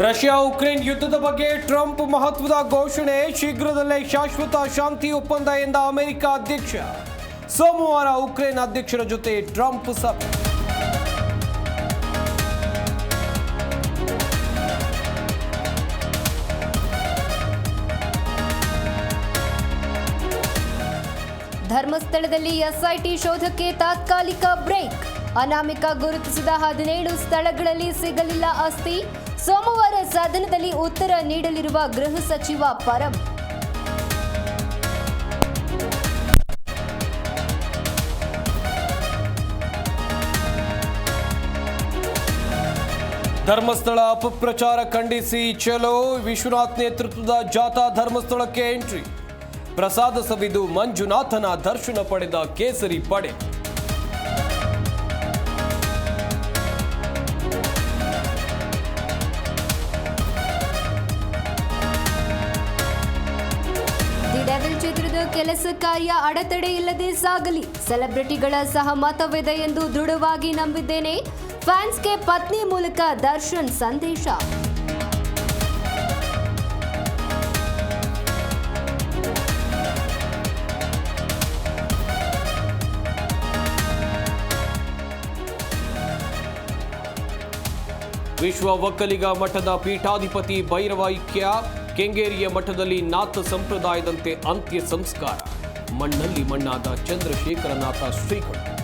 Russia Ukraine ಯುದ್ಧದ ಬಗ್ಗೆ Trump ಮಹತ್ವದ ಘೋಷಣೆ, ಶೀಘ್ರದಲ್ಲೇ ಶಾಶ್ವತ ಶಾಂತಿ ಒಪ್ಪಂದ ಎಂದ ಅಮೆರಿಕ ಅಧ್ಯಕ್ಷ. ಸೋಮವಾರ ಉಕ್ರೇನ್ ಅಧ್ಯಕ್ಷರ ಜೊತೆ ಟ್ರಂಪ್ ಸಭೆ. ಧರ್ಮಸ್ಥಳದಲ್ಲಿ ಎಸ್ಐಟಿ ಶೋಧಕ್ಕೆ ತಾತ್ಕಾಲಿಕ ಬ್ರೇಕ್. ಅನಾಮಿಕ ಗುರುತಿಸಿದ ಹದಿನೇಳು ಸ್ಥಳಗಳಲ್ಲಿ ಸಿಗಲಿಲ್ಲ ಅಸ್ಥಿ. ಸೋಮವಾರ ಸದನದಲ್ಲಿ ಉತ್ತರ ನೀಡಲಿರುವ ಗೃಹ ಸಚಿವ ಪರಂ. ಧರ್ಮಸ್ಥಳ ಅಪಪ್ರಚಾರ ಖಂಡಿಸಿ ಚಲೋ, ವಿಶ್ವನಾಥ್ ನೇತೃತ್ವದ ಜಾಥಾ ಧರ್ಮಸ್ಥಳಕ್ಕೆ ಎಂಟ್ರಿ. ಪ್ರಸಾದ ಸವಿದು ಮಂಜುನಾಥನ ದರ್ಶನ ಪಡೆದ ಕೇಸರಿ ಪಡೆ. ದಿ ಡೆವಿಲ್ ಚಿತ್ರದ ಕೆಲಸ ಕಾರ್ಯ ಅಡೆತಡೆ ಇಲ್ಲದೆ ಸಾಗಲಿ. ಸೆಲೆಬ್ರಿಟಿಗಳ ಸಹಮತವಿದೆ ಎಂದು ದೃಢವಾಗಿ ನಂಬಿದ್ದೇನೆ. ಫ್ಯಾನ್ಸ್ಗೆ ಪತ್ನಿ ಮೂಲಕ ದರ್ಶನ್ ಸಂದೇಶ. ವಿಶ್ವ ಒಕ್ಕಲಿಗ ಮಠದ ಪೀಠಾಧಿಪತಿ ಭೈರವೈಕ್ಯ ಕೆಂಗೇರಿಯ ಮಠದಲ್ಲಿ ನಾಥ ಸಂಪ್ರದಾಯದಂತೆ ಅಂತ್ಯ ಸಂಸ್ಕಾರ. ಮಣ್ಣಲ್ಲಿ ಮಣ್ಣಾದ ಚಂದ್ರಶೇಖರನಾಥ ಶ್ರೀಗಳು